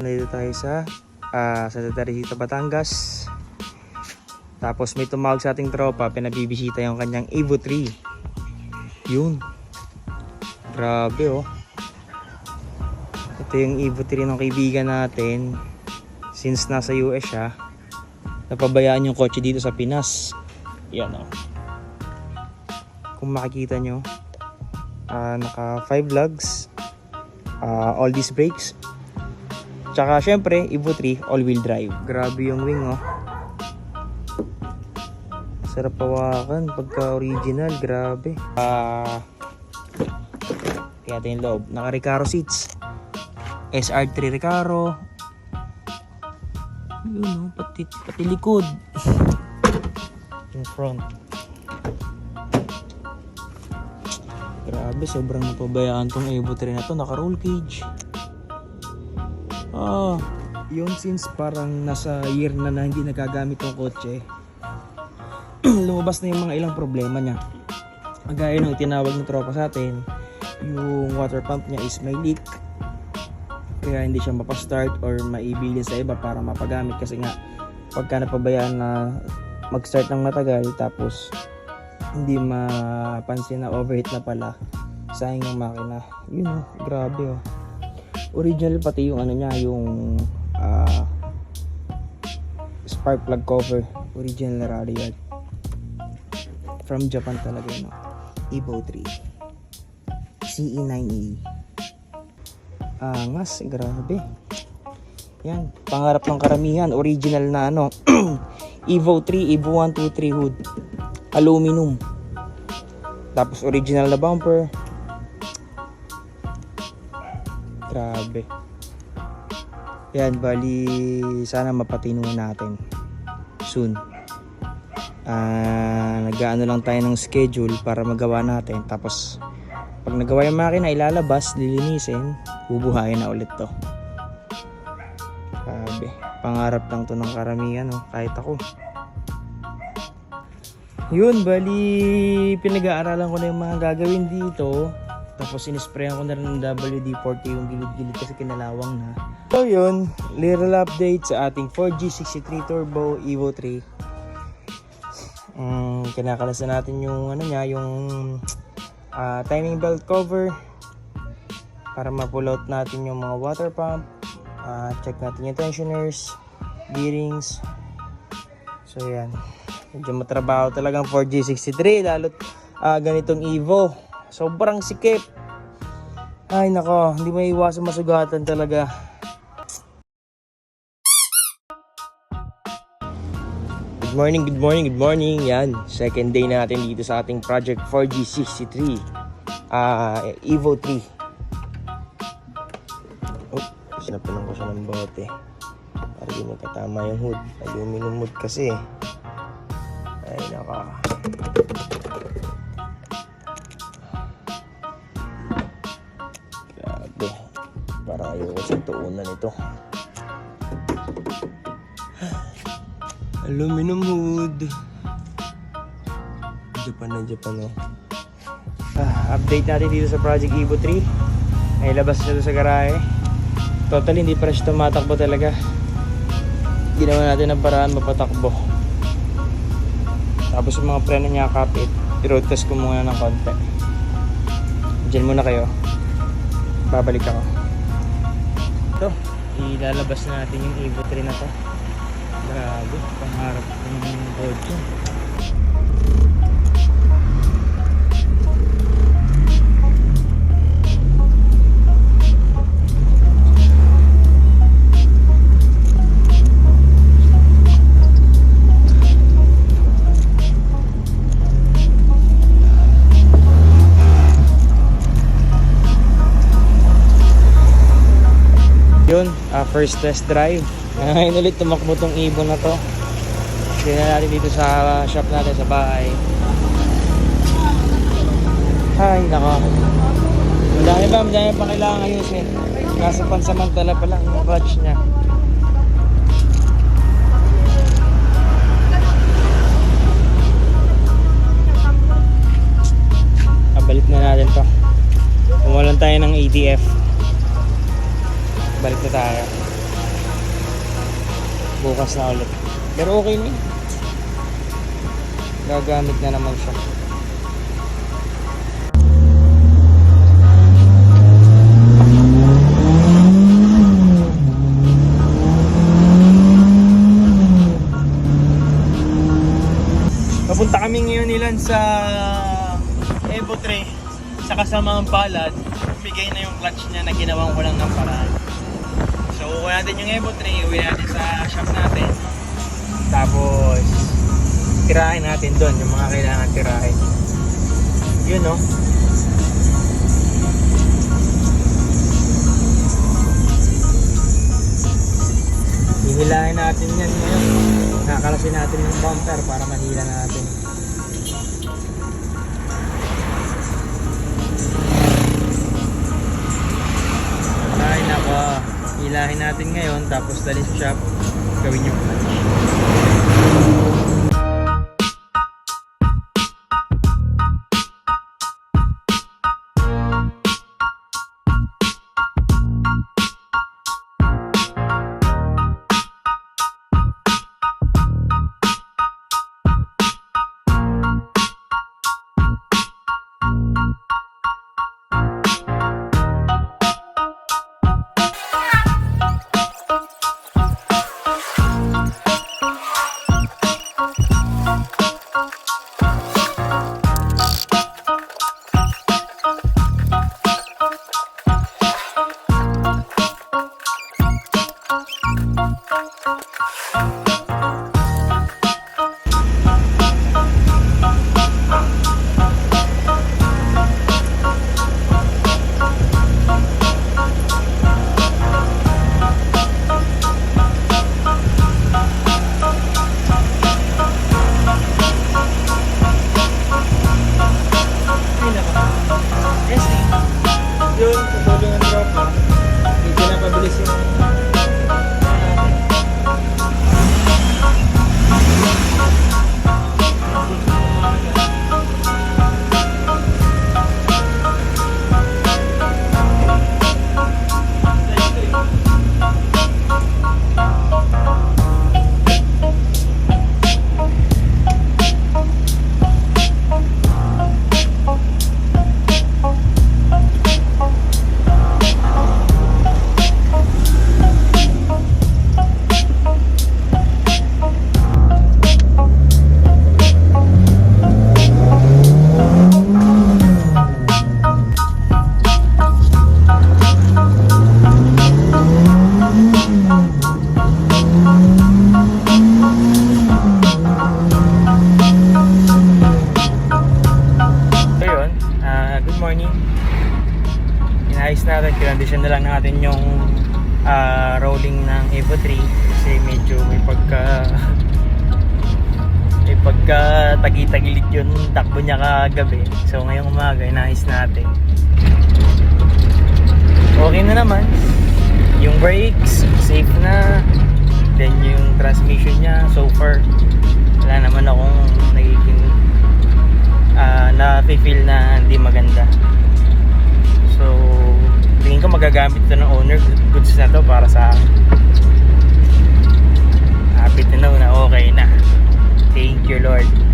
Nandito tayo sa ah, sa Tataricito, Batangas. Tapos may tumawag sa ating tropa, pinabibisita yung kanyang Evo 3. Yun. Grabe oh. Ito yung Evo 3 ng kaibigan natin. Since nasa US siya, napabayaan yung kotse dito sa Pinas. Yan oh. Kung makikita nyo, ah, naka 5 lugs, ah, all disc brakes, Tsaka syempre, Evo 3 all-wheel drive. Grabe yung wing oh. Sarap pawakan pagka original, grabe. Ah Kaya yung loob. Naka Recaro seats. SR3 Recaro. Yun oh, pati, pati likod. yung front. Grabe, sobrang napabayaan tong Evo 3 na to. Naka roll cage. Ah, yun since parang nasa year na na hindi nagagamit yung kotse. lumabas na yung mga ilang problema niya. Gaya ng tinawag ng tropa sa atin, yung water pump niya is may leak. Kaya hindi siya mapastart or maibilin sa iba para mapagamit kasi nga pagka napabayaan na mag-start ng matagal tapos hindi mapansin na overheat na pala. Sayang yung makina. Yun oh, grabe oh. Original pati yung ano niya yung ah, spark plug cover. Original na rally from Japan talaga yun no? Evo 3 CE9E angas grabe. Yan pangarap ng karamihan. Original na ano? Evo 3 Evo 1 2 3 hood aluminum tapos original na bumper Grabe. Yan, bali sana mapatino natin soon. Ah, nag-ano lang tayo ng schedule para magawa natin. Tapos pag nagawa yung makina, ilalabas, lilinisin, bubuhayin na ulit to. Grabe. Pangarap lang to ng karamihan, no? kahit ako. Yun, bali pinag-aaralan ko na yung mga gagawin dito. Tapos inisprayan ko na rin ng WD-40 yung gilid-gilid kasi kinalawang na. So yun, little update sa ating 4G63 Turbo Evo 3. Um, kinakalasan natin yung ano niya, yung ah, timing belt cover para ma-pull out natin yung mga water pump. Ah, check natin yung tensioners, bearings. So yan. Medyo matrabaho talagang 4G63 lalo't ah, ganitong Evo. Sobrang sikip. Ay nako, hindi may iwasan masugatan talaga. Good morning, good morning, good morning. Yan, second day natin dito sa ating Project 4G63. Ah, Evo 3. Oh, sinapunan ko siya ng bote. Para di magkatama yung hood. Aluminum hood kasi. Ay nako. Grabe. Para ayoko sa tuunan ito. Aluminum hood. Japan na Japan oh. Ah, update natin dito sa Project Evo 3. Ay labas na sa garahe. Totally hindi pa siya tumatakbo talaga. Ginawa natin ng paraan mapatakbo. Tapos yung mga preno niya kapit, i-road test ko muna ng konti. Diyan muna kayo babalik ako. Ito, ilalabas na natin yung Evo 3 na to. Grabe, pangarap ng kotse. Yun, ah, first test drive. Ngayon ulit tumakbo tong ibon na to. Tingnan natin dito sa shop natin sa bahay. Ay, nako. Madami ba? Madami pa kailangan ayusin. Nasa pansamantala pa lang yung clutch niya. Abalik na natin to. Nawalan tayo ng ATF. Balik na tayo. Bukas na ulit. Pero okay na. Gagamit na naman siya. Papunta kami ngayon nilan sa Evo 3 sa kasamang palad. Bigay na yung clutch niya na ginawang ko lang ng paraan. Kukuha natin yung Evo 3, uwi natin sa shop natin. Tapos, tirahin natin doon yung mga kailangan tirahin. Yun, no? Hihilahin natin yan ngayon. Kakalasin natin yung bumper para mahila natin. Nako, hilahin natin ngayon tapos dali sa shop, gawin yung clutch. Natin, kinondisyon na lang natin yung ah, rolling ng Evo 3 kasi medyo may pagka may pagka tagi-tagilid yun takbo niya kagabi. So ngayong umaga, inayos natin. Okay na naman. Yung brakes, safe na. Then yung transmission niya, so far, wala naman akong nagiging ah na-feel na hindi maganda. So, tingin ko magagamit ito ng owner. Goods na to para sa. Happy to know na okay na. Thank you Lord.